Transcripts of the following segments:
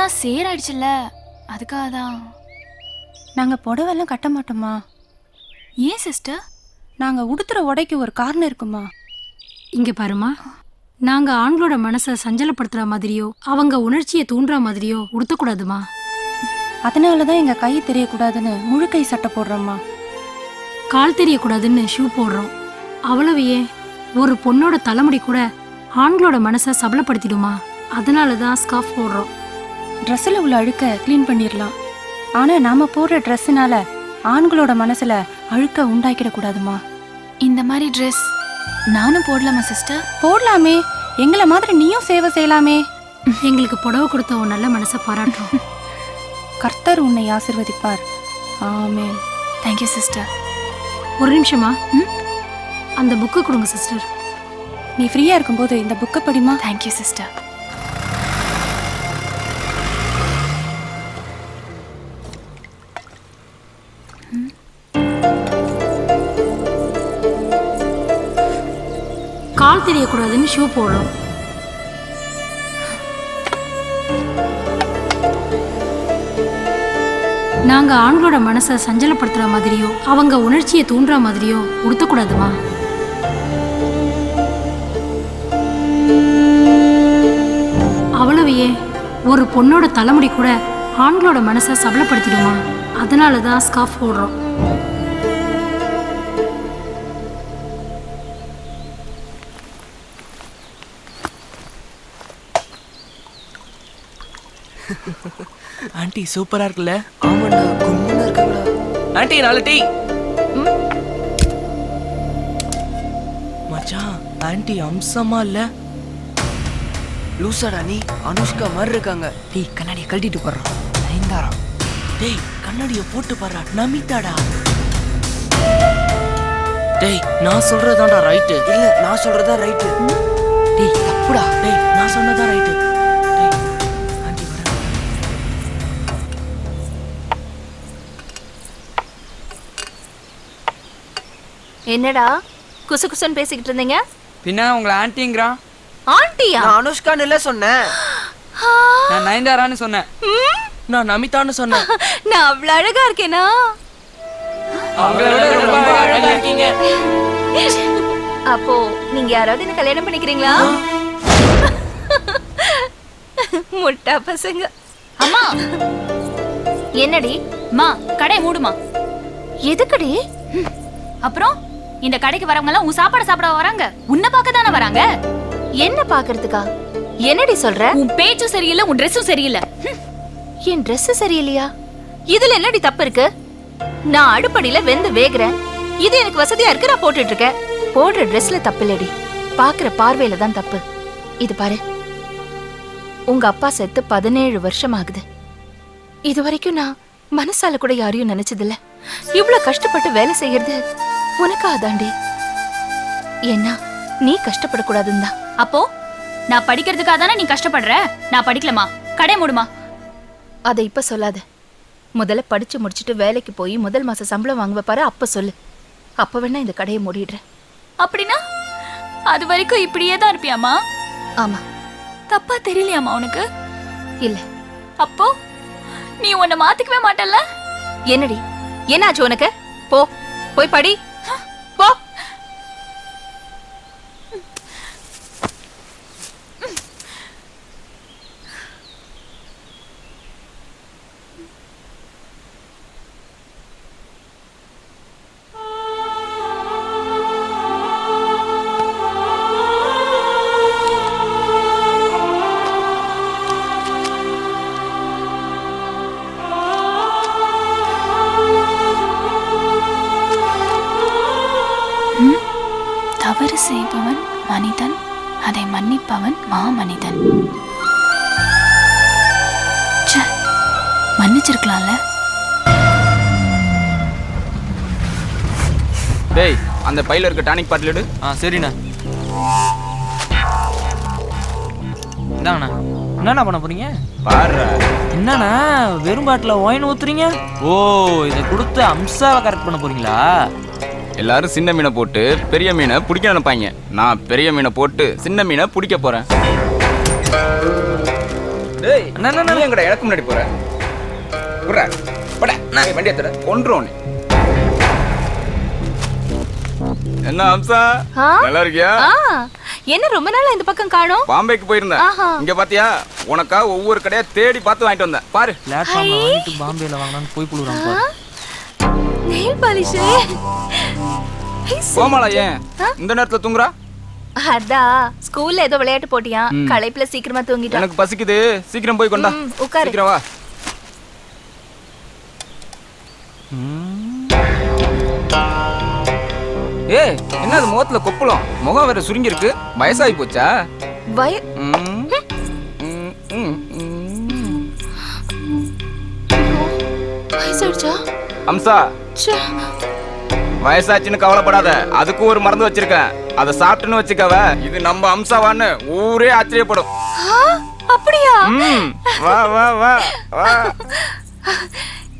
ட்ரெஸ்லாம் சேராயிடுச்சுல்ல. அதுக்காக தான். நாங்க புடவெல்லாம் கட்ட மாட்டோமா ஏன் சிஸ்டர்? நாங்க உடுத்துற உடைக்கு ஒரு காரணம் இருக்குமா? இங்க பாருமா நாங்க ஆண்களோட மனசை சஞ்சலப்படுத்துற மாதிரியோ அவங்க உணர்ச்சியை தூண்டுற மாதிரியோ உடுத்தக்கூடாதுமா அதனால தான் எங்க கை தெரியக்கூடாதுன்னு முழு கை சட்டை போடுறோம்மா. கால் தெரியக்கூடாதுன்னு ஷூ போடுறோம். அவ்வளவு ஏன்? ஒரு பொண்ணோட தலைமுடி கூட ஆண்களோட மனசை சபலப்படுத்திடுமா? அதனால தான் ஸ்கார்ஃப் போடுறோம். ட்ரெஸ்ஸில் உள்ள அழுக்க க்ளீன் பண்ணிடலாம் ஆனா நாம போடுற ட்ரெஸ்ஸுனால ஆண்களோட மனசுல அழுக்க உண்டாக்கிடக்கூடாதுமா இந்த மாதிரி ட்ரெஸ் நானும் போடலாமா சிஸ்டர் போடலாமே. எங்களை மாதிரி நீயும் சேவை செய்யலாமே. எங்களுக்கு புடவை கொடுத்த உன் நல்ல மனசை பாராட்டுறோம். கர்த்தர் உன்னை ஆசிர்வதிப்பார். ஆமென். தேங்க்யூ சிஸ்டர் ஒரு நிமிஷமா அந்த புக்கு கொடுங்க சிஸ்டர் நீ ஃப்ரீயா இருக்கும்போது இந்த புக்கை படிமா தேங்க்யூ சிஸ்டர் கால் ஷூ போடுறோம் நாங்க ஆண்களோட மனசை சஞ்சலப்படுத்துற மாதிரியோ அவங்க உணர்ச்சியை தூண்டுற மாதிரியோ உடுத்தக்கூடாதுமா? அவ்வளவு ஏன்? ஒரு பொண்ணோட தலைமுடி கூட ஆண்களோட மனசை சபலப்படுத்திடுமா? அதனால தான் ஸ்காஃப் போடுறோம். ஆண்டி சூப்பரா இருக்குல்ல? ஆமாண்டா கும்முன்னு இருக்காங்களா ஆண்டி நாலு டீ. மச்சான் ஆண்டி அம்சமா இல்ல? லூசாடா நீ அனுஷ்கா மாதிரி இருக்காங்க. டேய் கண்ணாடியை கழட்டிட்டு போடுறான் நயன்தாரா டேய் கண்ணாடிய போட்டு பாரு நமிதாடா. டேய் நான் சொல்றதாடா ரைட்டு இல்ல நான் சொல்றதா ரைட்டு டேய் தப்புடா. டேய் நான் சொன்னதா ரைட்டு என்னடா? குசு குசுன்னு பேசிக்கிட்டு இருந்தீங்க? பின்ன உங்களை ஆன்ட்டிங்கிறான் ஆண்டியா? நான் அனுஷ்கான்னு இல்ல சொன்னேன். நான் நயன்தாரான்னு சொன்னேன். நான் நமிதான்னு சொன்னேன். நான் அவ்வளவு அழகா இருக்கேனா? அவங்கள விட ரொம்ப அழகா இருக்கீங்க. அப்போ நீங்க யாராவது என்ன கல்யாணம் பண்ணிக்கிறீங்களா? முட்டா பசங்க. அம்மா. என்னடி? மா கடை மூடுமா. எதுக்குடி? அப்புறம்? இந்த கடைக்கு வரவங்க எல்லாம் உன் சாப்பாடு சாப்பிட வராங்க. உன்னை பார்க்க தானே வராங்க? என்ன பாக்குறதுக்கா என்னடி சொல்ற? உன் பேச்சும் சரியில்லை உன் ட்ரெஸ்ஸும் சரியில்லை. என் Dress சரியில்லையா? இதுல என்னடி தப்பு இருக்கு? நான் அடுப்படியில வெந்து வேகுறேன். இது எனக்கு வசதியா இருக்கு நான் போட்டுட்டு இருக்கேன் போடுற ட்ரெஸ்ல தப்பு இல்லடி. பாக்குற பார்வையில தான் தப்பு. இது பாரு. உங்க அப்பா செத்து பதினேழு வருஷம் ஆகுது இது வரைக்கும் நான் மனசால கூட யாரையும் நினைச்சதில்ல. இவ்வளவு கஷ்டப்பட்டு வேலை செய்யறது உனக்காதாண்டி ஏன்னா நீ கஷ்டப்படக்கூடாதுன்னு தான். அப்போ நான் படிக்கிறதுக்காக தானே நீ கஷ்டப்படுற? நான் படிக்கலமா கடை மூடுமா? அதை இப்ப சொல்லாத. முதல்ல படிச்சு முடிச்சிட்டு வேலைக்கு போய் முதல் மாச சம்பளம் வாங்குவ பாரு அப்ப சொல்லு. அப்ப வேணா இந்த கடையை மூடிடுறேன் அப்படின்னா அது வரைக்கும் இப்படியே தான் இருப்பியாமா ஆமா. தப்பா தெரியலையாமா உனக்கு? இல்ல. அப்போ நீ உன்னை மாத்திக்கவே மாட்டல்ல? என்னடி? என்னாச்சு உனக்கு? போ போய் படி. செய்பவன் மனிதன் அதை மன்னிப்பவன் மாமனிதன் ச்சே, மன்னிச்சிருக்கலாம்ல? டேய் அந்த பையில இருக்க டானிக் பாட்டில் எடு. ஆ சரிண்ணா. இந்தாங்கண்ணா. என்னண்ணா பண்ண போறீங்க? பாரு என்னண்ணா வெறும் பாட்டில் ஒயின் ஊத்துறீங்க? ஓ இதை கொடுத்து அம்சாவை கரெக்ட் பண்ண போறீங்களா? எல்லாரும் சின்ன மீனை போட்டு பெரிய மீனை பிடிக்க நினைப்பாங்க. நான் பெரிய மீனை போட்டு சின்ன மீனை பிடிக்க போறேன். டேய் எங்கடா எனக்கு முன்னாடி போற? புறா பட நான் வண்டி எடுத்துற கொன்றுவோம் நீ என்ன அம்சா ஆ? நல்லா இருக்கியா? ஆ. என்ன ரொம்ப நாளா இந்த பக்கம் காணோம்? பாம்பேக்கு போயிருந்தேன். ஆஹா. இங்க பாத்தியா? உனக்கா ஒவ்வொரு கடையா தேடி பார்த்து வாங்கிட்டு வந்தேன். பாரு. பிளாட்ஃபார்ம்ல வாங்கிட்டு பாம்பேல வாங்கலாம்னு போய் பாரு. Nail polish. கோமாளா ஏன்? இந்த நேரத்துல தூங்குறா? அதான் ஸ்கூல்ல ஏதோ விளையாட்டு போட்டியா. களைப்புல சீக்கிரமா தூங்கிட்டான் எனக்கு பசிக்குது. சீக்கிரம் போய் கொண்டா. உட்காரு. சீக்கிரம் வா. ஏ என்ன அது முகத்துல கொப்பளம்? முகம் வேற சுருங்கி இருக்கு வயசாகி போச்சா? வய. வயசாயிடுச்சா? அம்சா. ச்சே. வயசாச்சுன்னு கவலைப்படாத. அதுக்கு ஒரு மருந்து வச்சிருக்கேன். அதை சாப்பிட்டுன்னு வச்சுக்கவ இது நம்ம அம்சாவான்னு ஊரே ஆச்சரியப்படும். அப்படியா? வா வா வா வா.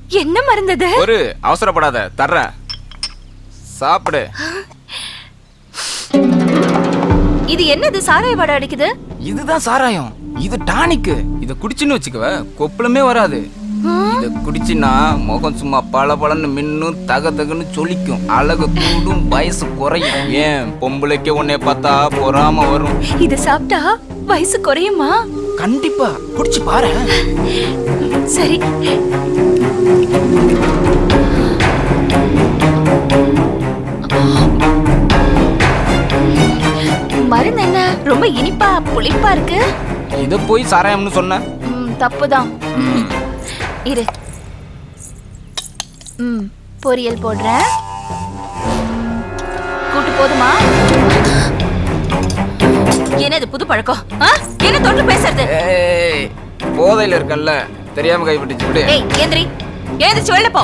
என்ன மருந்தது? ஒரு அவசரப்படாத. தர்றேன். சாப்பிடு. இது என்னது? சாராய வாடை அடிக்குது? இதுதான் சாராயம். இது டானிக்கு. இத குடிச்சுன்னு வச்சுக்கவ கொப்பளமே வராது. இத குடிச்சின்னா முகம் சும்மா பல பலன்னு மின்னும் தக தகன்னு சொலிக்கும். அழகு கூடும் வயசு குறையும். ஏன்? பொம்பளைக்கு உன்னை பார்த்தா பொறாம வரும். இது சாப்பிட்டா வயசு குறையுமா? கண்டிப்பா. குடிச்சு பாரு சரி. மருந்து என்ன? ரொம்ப இனிப்பா புளிப்பா இருக்கு? இத போய் சாராயம்னு சொன்ன. தப்புதான். இரு. ம் பொரியல் போடுறேன். கூட்டு போதுமா? என்னது புது பழக்கம்? என்ன தொட்டு பேசுறது? போதையில இருக்கல்ல. தெரியாம கைப்பட்டுச்சு விடு. ஏய் ஏந்திரி. ஏந்திரிச்சு வெளில போ.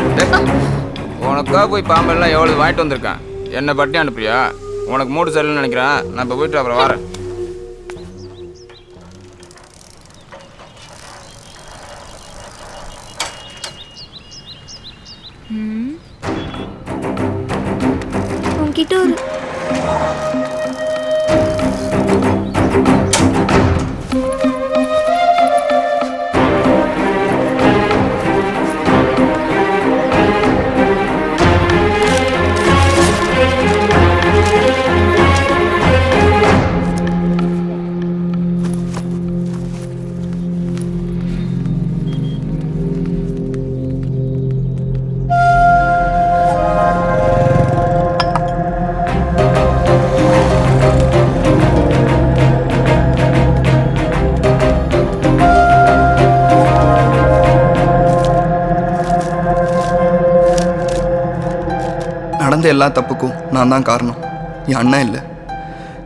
உனக்கா போய் பாம்பெல்லாம் எவ்வளவு வாங்கிட்டு வந்திருக்கேன்? என்ன பட்டி அனுப்புறியா? உனக்கு மூடு சரியில்லைன்னு நினைக்கிறேன். நான் இப்போ போயிட்டு அப்புறம் வரேன். நடந்த எல்லா தப்புக்கும் நான் தான் காரணம். என் அண்ணன் இல்லை.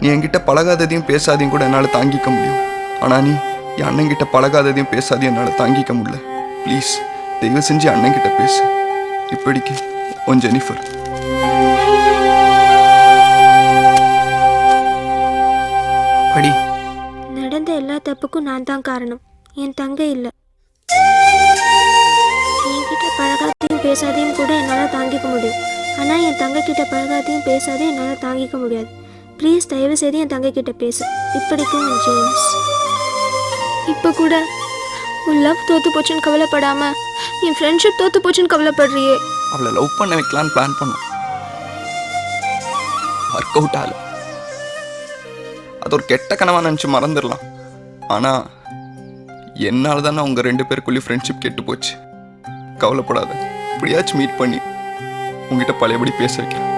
நீ என்கிட்ட பழகாததையும் பேசாதையும் கூட என்னால் தாங்கிக்க முடியும். ஆனால் நீ என் அண்ணன்கிட்ட பழகாததையும் பேசாதையும் என்னால் தாங்கிக்க முடியல. ப்ளீஸ் தயவு செஞ்சு அண்ணன்கிட்ட பேசு. இப்படிக்கு உன் ஜெனிஃபர். படி நடந்த எல்லா தப்புக்கும் நான் தான் காரணம். என் தங்கை இல்லை. என்கிட்ட பழகாதையும் பேசாதையும் கூட என்னால் தாங்கிக்க முடியும். ஆனால் என் தங்கை கிட்ட பழகாதையும் பேசாதே என்னால் தாங்கிக்க முடியாது. ப்ளீஸ் தயவு செய்து என் தங்கை கிட்ட பேசு. இப்படிக்கும் ஜேம்ஸ். இப்போ கூட உன் லவ் தோத்து போச்சுன்னு கவலைப்படாம என் ஃப்ரெண்ட்ஷிப் தோத்து போச்சுன்னு கவலைப்படுறியே. அவளை லவ் பண்ண வைக்கலான்னு பிளான் பண்ணோம். ஒர்க் அவுட் ஆகல. அது ஒரு கெட்ட கனவா நினச்சி மறந்துடலாம். ஆனால் என்னால் தானே உங்கள் ரெண்டு பேருக்குள்ளேயும் ஃப்ரெண்ட்ஷிப் கெட்டு போச்சு. கவலைப்படாத. இப்படியாச்சும் மீட் பண்ணி உங்ககிட்ட பழையபடி பேச வைக்கிறேன்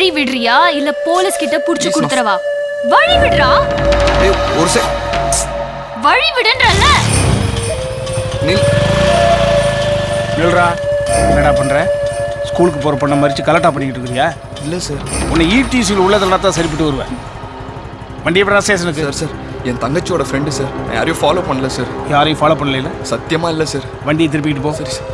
வழி விடுறியா? இல்ல போலீஸ் கிட்ட புடிச்சு கொடுத்துறவா வழி விடுறா? ஒரு செ வழி விடுன்றல்ல. நில். நில்றா. என்னடா பண்ற? ஸ்கூலுக்கு போகிற பொண்ணை மறித்து கலட்டா பண்ணிக்கிட்டு இருக்கிறியா? இல்லை சார். உன்னை E இடிசியில் உள்ளதெல்லாம் தான் சரிப்பட்டு வருவேன். வண்டி எப்படி ஸ்டேஷனுக்கு சார் சார். என் தங்கச்சியோட ஃப்ரெண்டு சார். நான் யாரையும் ஃபாலோ பண்ணல சார். யாரையும் ஃபாலோ பண்ணல சத்தியமாக இல்லை சார். வண்டியை திருப்பிக்கிட்டு போ. சரி சார்.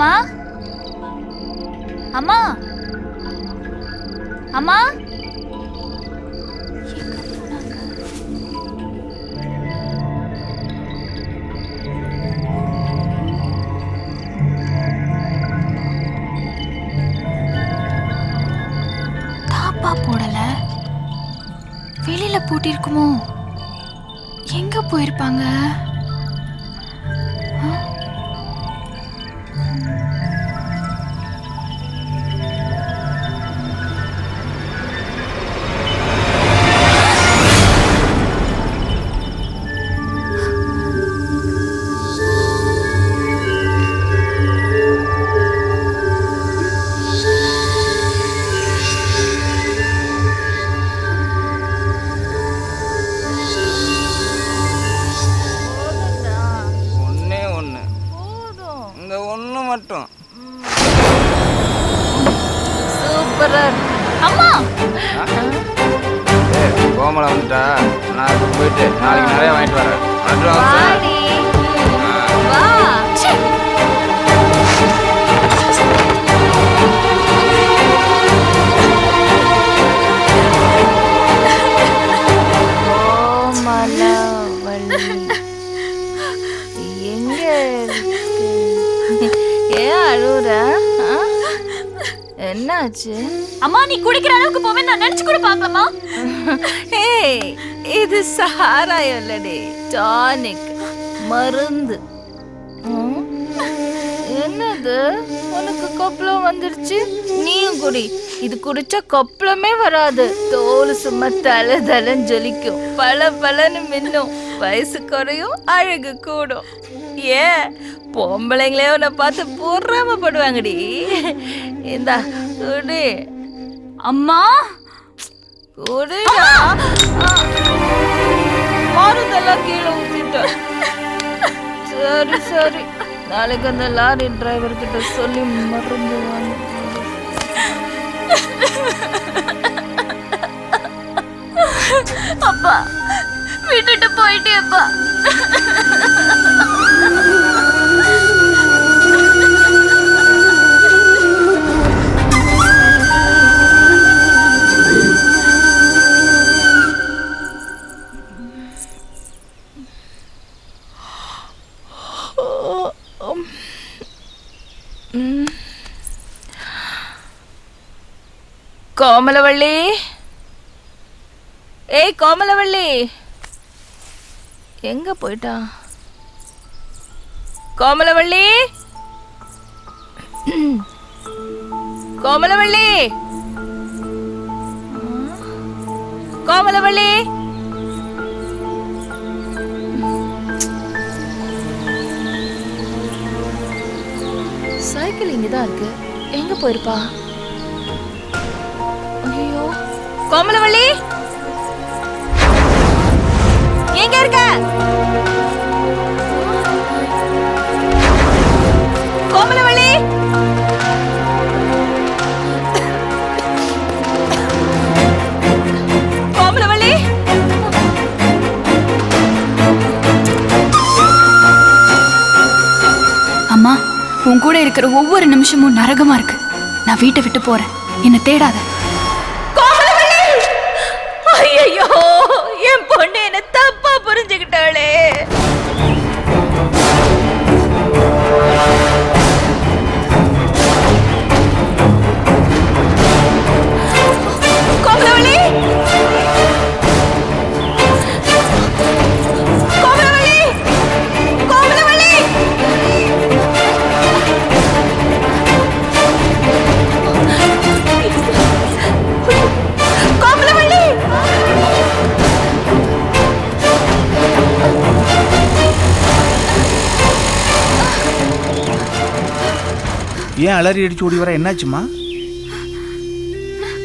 அம்மா? அம்மா? அம்மா? தாப்பா போடல. வெளியில போட்டிருக்குமோ? எங்க போயிருப்பாங்க? மட்டும். சூப்பரா. அம்மா! கோமலை வந்துட்டா. நான் போயிட்டு நாளைக்கு நிறைய வாங்கிட்டு வரேன். ஆ? என்னாச்சு? அம்மா நீ குடிக்கிற அளவுக்கு போவே நான் நினைச்சு கூட பார்க்கலாமா ஏய் இது சாராயம் இல்லடி. டானிக். மருந்து? என்னது? உனக்கு கொப்பளம் வந்துருச்சு? நீயும் குடி. இது குடிச்சா கொப்பளமே வராது. தோல் சும்மா தலை தலைன்னு ஜொலிக்கும். பல பலன்னு மின்னும். வயசு குறையும் அழகு கூடும். ஏன் பொம்பளைங்களே உன்னை பார்த்து பொறாமப்படுவாங்கடி. இந்தா குடி அம்மா குடிடா மருந்தெல்லாம் கீழே ஊத்திட்டேன். சரி சரி. நாளைக்கு அந்த லாரி டிரைவர் கிட்ட சொல்லி மருந்து வாங்கி அப்பா விட்டுட்டு போயிட்டேப்பா கோமலவள்ளி? ஏய் கோமலவள்ளி. எங்க போயிட்டா? கோமலவள்ளி? கோமலவள்ளி? கோமலவள்ளி? சைக்கிள் இங்கதான் இருக்கு. எங்க போயிருப்பா? கோமலவள்ளி? எங்க இருக்க? கோமலவள்ளி? கோமலவள்ளி? அம்மா உன் கூட இருக்கிற ஒவ்வொரு நிமிஷமும் நரகமா இருக்கு. நான் வீட்டை விட்டு போறேன். என்னை தேடாத. ஏன் அலறி அடிச்சு ஓடி வர? என்னாச்சுமா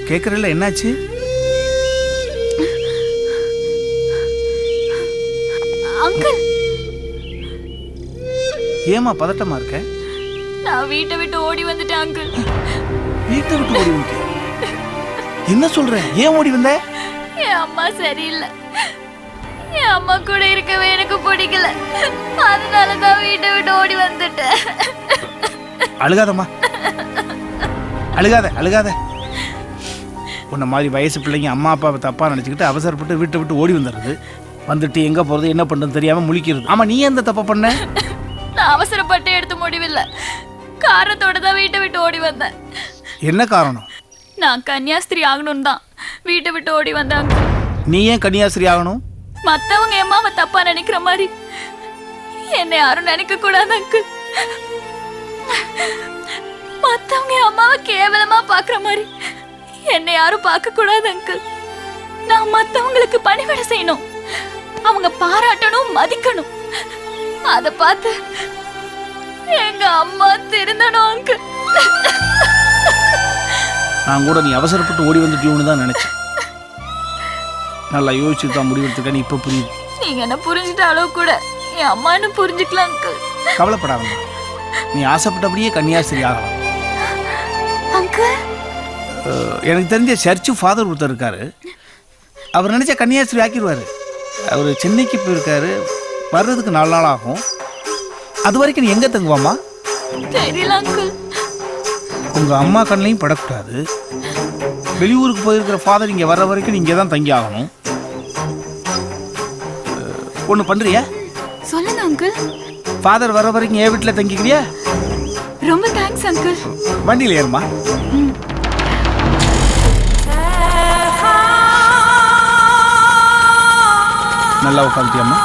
கேட்குறல என்னாச்சு? அங்கிள்! ஏமா பதட்டமா இருக்க? நான் வீட்டை விட்டு ஓடி வந்துட்டேன் அங்கிள். வீட்டை விட்டு ஓடி வந்துட்டியா? என்ன சொல்ற? ஏன் ஓடி வந்த? என் அம்மா சரியில்லை. என் அம்மா கூட இருக்கவே எனக்கு பிடிக்கல. அதனால தான் வீட்டை விட்டு ஓடி வந்துட்டேன். அழுகாதம்மா. அழுகாத அழுகாத. உன்னை மாதிரி வயசு பிள்ளைங்க அம்மா அப்பாவை தப்பாக நினச்சிக்கிட்டு அவசரப்பட்டு வீட்டை விட்டு ஓடி வந்துடுறது. வந்துட்டு எங்கே போகிறது என்ன பண்ணுறது தெரியாமல் முழிக்கிறது. ஆமாம் நீ எந்த தப்பை பண்ண? நான் அவசரப்பட்டு எடுத்த முடிவில்லை. காரணத்தோட தான் வீட்டை விட்டு ஓடி வந்தேன். என்ன காரணம்? நான் கன்னியாஸ்திரி ஆகணும் தான். வீட்டை விட்டு ஓடி uncle. நீ ஏன் கன்னியாஸ்திரி ஆகணும்? மத்தவங்க என் அம்மாவை தப்பா நினைக்கிற மாதிரி. என்னை யாரும் நினைக்க கூடாது அங்கிள். மத்தவங்க அம்மாவை கேவலமா பாக்குற மாதிரி என்னை யாரும் பார்க்க கூடாது அங்கிள். நான் மத்தவங்களுக்கு பணிவிட செய்யணும். அவங்க பாராட்டணும் மதிக்கணும். அத பார்த்து எங்க அம்மா திருந்தணும் அங்கிள். நான் கூட நீ அவசரப்பட்டு ஓடி வந்துட்டியோன்னு தான் நினச்சேன். நல்லா யோசிச்சு தான் முடிவெடுத்துக்க நீ இப்போ புரியுது. நீங்க என்ன புரிஞ்சுட்ட அளவு கூட என் அம்மான்னு புரிஞ்சுக்கலாம் அங்கிள். கவலைப்படாதம்மா. நீ ஆசைப்பட்டபடியே கன்னியாஸ்திரி ஆகலாம். எனக்கு தெரிஞ்ச சர்ச்சு ஃபாதர் ஒருத்தர் இருக்காரு. அவர் நினச்ச கன்னியாஸ்திரி ஆக்கிடுவார். அவர் சென்னைக்கு போயிருக்காரு. வர்றதுக்கு நாலு நாள் ஆகும். அது வரைக்கும் நீ எங்கே அங்கிள். உங்கள் அம்மா கண்ணையும் படக்கூடாது. வெளியூருக்கு போயிருக்கிற ஃபாதர் இங்கே வர்ற வரைக்கும் நீங்கள் தான் தங்கி ஆகணும். ஒன்று பண்ணுறியா சொல்லுங்க அங்கிள். ஃபாதர் வர வரைக்கும் என் வீட்டில் தங்கிக்கிறியா? ரொம்ப தேங்க்ஸ் அங்கிள் வண்டியில் ஏறுமா நல்லா உட்காந்துட்டியாம்மா?